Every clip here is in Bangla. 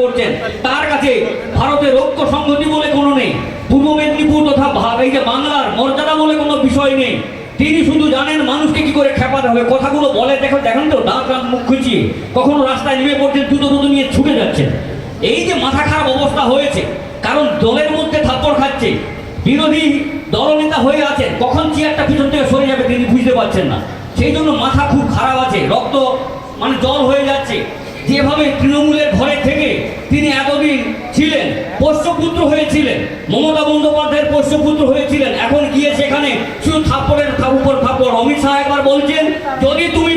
করছেন। তার কাছে ভারতের ঐক্য সংহতি বলে কোনো নেই। পূর্ব মেদিনীপুর তথা এই যে বাংলার মর্যাদা বলে কোনো বিষয় নেই। তিনি শুধু জানেন মানুষকে কি করে খেপাতে হবে। কথাগুলো বলে দেখো, দেখেন তো, দাঁত দাঁত মুখ খুঁচিয়ে কখনো রাস্তায় নেমে পড়ছেন, জুতো টুতো নিয়ে ছুটে যাচ্ছেন। এই যে মাথা খারাপ অবস্থা হয়েছে, কারণ দলের মধ্যে থাপ্পড় খাচ্ছে। বিরোধী দলনেতা হয়ে আছেন, কখন চেয়ারটা পিছন থেকে সরে যাবে তিনি বুঝতে পারছেন না। সেই জন্য মাথা খুব খারাপ আছে, রক্ত মানে জল হয়ে যাচ্ছে। যেভাবে তৃণমূলের ঘরে থেকে তিনি এতদিন ছিলেন, পোষ্যপুত্র হয়েছিলেন, মমতা বন্দ্যোপাধ্যায়ের পোষ্যপুত্র হয়েছিলেন, এখন গিয়ে সেখানে শুধু থাপ্পড়ের উপর থাপ্পড়। অমিত শাহ একবার বলছেন, যদি তুমি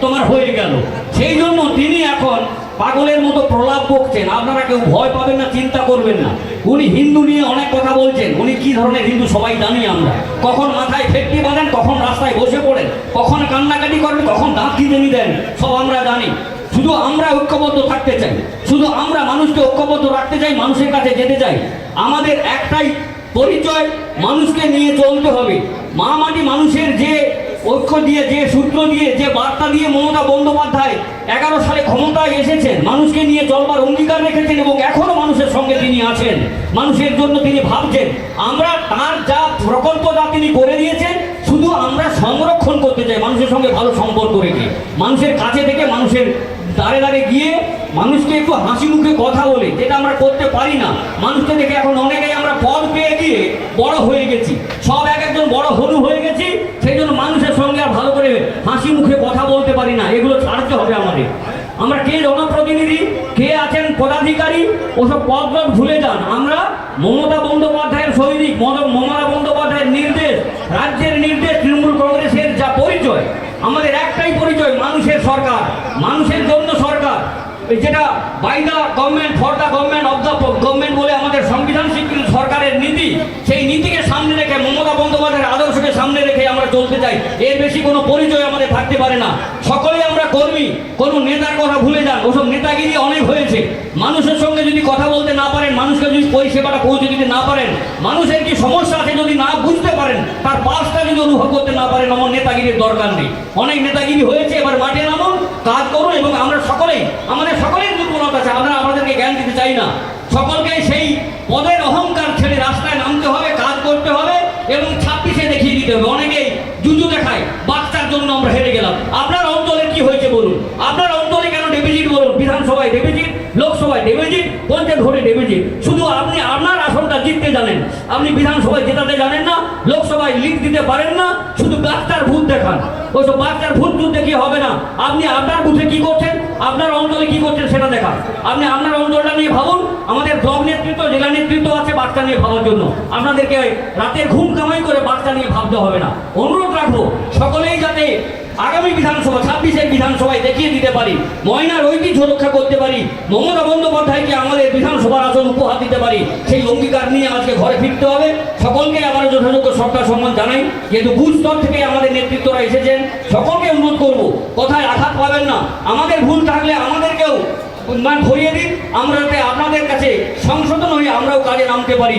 তোমার হয়ে গেল। সেই জন্য তিনি এখন পাগলের মতো প্রলাপ বকছেন। আপনারা কেউ ভয় পাবেন না, চিন্তা করবেন না। উনি হিন্দু নিয়ে অনেক কথা বলছেন। উনি কি ধরনের হিন্দু সবাই জানি আমরা। কখন মাথায় ফেটটি বাঁধেন, কখন রাস্তায় বসে পড়েন, কখন কান্নাকাটি করেন, কখন দাঁত খিদেনি দেন, সব আমরা জানি। শুধু আমরা ঐক্যবদ্ধ থাকতে চাই। শুধু আমরা মানুষকে ঐক্যবদ্ধ রাখতে চাই, মানুষের কাছে যেতে চাই। আমাদের একটাই পরিচয়, মানুষকে নিয়ে চলতে হবে। মা মাটি মানুষের যে ঐক্য দিয়ে, যে সূত্র দিয়ে, যে বার্তা দিয়ে মমতা বন্দ্যোপাধ্যায় এগারো সালে ক্ষমতায় এসেছেন, মানুষকে নিয়ে চলবার অঙ্গীকার রেখেছেন এবং এখনও মানুষের সঙ্গে তিনি আছেন, মানুষের জন্য তিনি ভাবছেন, আমরা তার যা প্রকল্প যা তিনি করে দিয়েছেন, শুধু আমরা সংরক্ষণ করতে চাই, মানুষের সঙ্গে ভালো সম্পর্ক রেখে। মানুষের কাছে থেকে মানুষের দাঁড়ে দাঁড়ে গিয়ে মানুষকে একটু হাসি মুখে কথা বলে, যেটা আমরা করতে পারি না। মানুষকে দেখে এখন অনেকেই আমরা পদ পেয়ে গিয়ে বড় হয়ে গেছি। সব এক একজন বড় হলু হয়ে গেছি সেই জন্য মানুষের সঙ্গে আর ভালো করে হাসি মুখে কথা বলতে পারি না, এগুলো ছাড়তে হবে আমাদের। আমরা কে জনপ্রতিনিধি, কে আছেন পদাধিকারী, ওসব পদ পদ ভুলে যান। আমরা মমতা বন্দ্যোপাধ্যায়ের সৈনিক মমতা বন্দ্যোপাধ্যায়ের নির্দেশ, রাজ্যের নির্দেশ, তৃণমূল কংগ্রেসের যা পরিচয়, আমাদের একটাই পরিচয়, মানুষের সরকার, মানুষের জন্য সরকার। যেটা by government for the government of the government বলে আমাদের সংবিধান স্বীকৃত সরকারের নীতি সেই নীতিকে সামনে রেখে মমতা বন্দ্যোপাধ্যায়ের আদর্শকে সামনে রেখে আমরা চলতে চাই। এর বেশি কোনো পরিচয় আমাদের থাকতে পারে না। সকলেই আমরা কর্মী, কোনো নেতার কথা ভুলে যান। ওসব নেতাগিরি অনেক হয়েছে। মানুষের সঙ্গে যদি কথা বলতে না পারেন, মানুষকে যদি পরিষেবাটা পৌঁছে দিতে না পারেন, মানুষের কি সমস্যা আছে যদি না বুঝতে পারেন, তার পাশটা যদি অনুভব করতে না পারেন, আমার নেতাগিরির দরকার নেই। অনেক নেতাগিরি হয়েছে, এবার মাঠে নামুন, কাজ করুন এবং আমরা সকলেই, আমাদের সকলেই দুর্বলতা আছে, আমরা আমাদেরকে জ্ঞান দিতে চাই না। সকলকে সেই পদের অহংকার ছেড়ে রাস্তায় নামতে হবে কাজ করতে হবে এবং ছাব্বিশে দেখিয়ে দিতে হবে অনেকেই জুজু দেখায় বাচ্চার জন্য আমরা হেরে গেলাম আপনার অঞ্চলে কি হয়েছে বলুন আপনার অঞ্চলে কেন ডেভিজিট বলুন বিধানসভায় ডেভিজিট লোকসভায় ডেভিজিট পঞ্চায়েত শুধু আপনি আপনার আসনটা জিততে জানেন। আপনি বিধানসভায় জেতাতে জানেন না, লোকসভায় লিড দিতে পারেন না, শুধু বাচ্চার ভূত দেখান। ওই ওইসব বাচ্চার ভূত ভূত দেখিয়ে হবে না। আপনি আপনার বুথে কি করছেন, আপনার অঞ্চলে কি করছেন সেটা দেখান। আপনি আপনার অঞ্চলটা নিয়ে ভাবুন, আমাদের ব্লক নেতৃত্ব, জেলা নেতৃত্ব আছে বাচ্চা নিয়ে ভাবার জন্য। আপনাদেরকে রাতের ঘুম কামাই করে বাচ্চা নিয়ে ভাবতে হবে না। অনুরোধ রাখব। সকলেই যাতে আগামী বিধানসভা ছাব্বিশের বিধানসভায় দেখিয়ে দিতে পারি, ময়নার ঐতিহ্য রক্ষা করতে পারি, মমতা বন্দ্যোপাধ্যায়কে আমাদের বিধানসভার আসন উপহার দিতে পারি, সেই অঙ্গীকার নিয়ে আজকে ঘরে ফিরতে হবে। সকলকে আমার যথাযোগ্য সরকার সম্মান জানাই। যেহেতু বুথ স্তর থেকে আমাদের নেতৃত্বরা এসেছেন, সকলকে অনুরোধ করব, কোথায় আঘাত পাবেন না। আমাদের ভুল থাকলে আমাদেরকেও মানে দিন। আমরা আপনাদের কাছে সংশোধন হয়ে আমরাও কাজে নামতে পারি।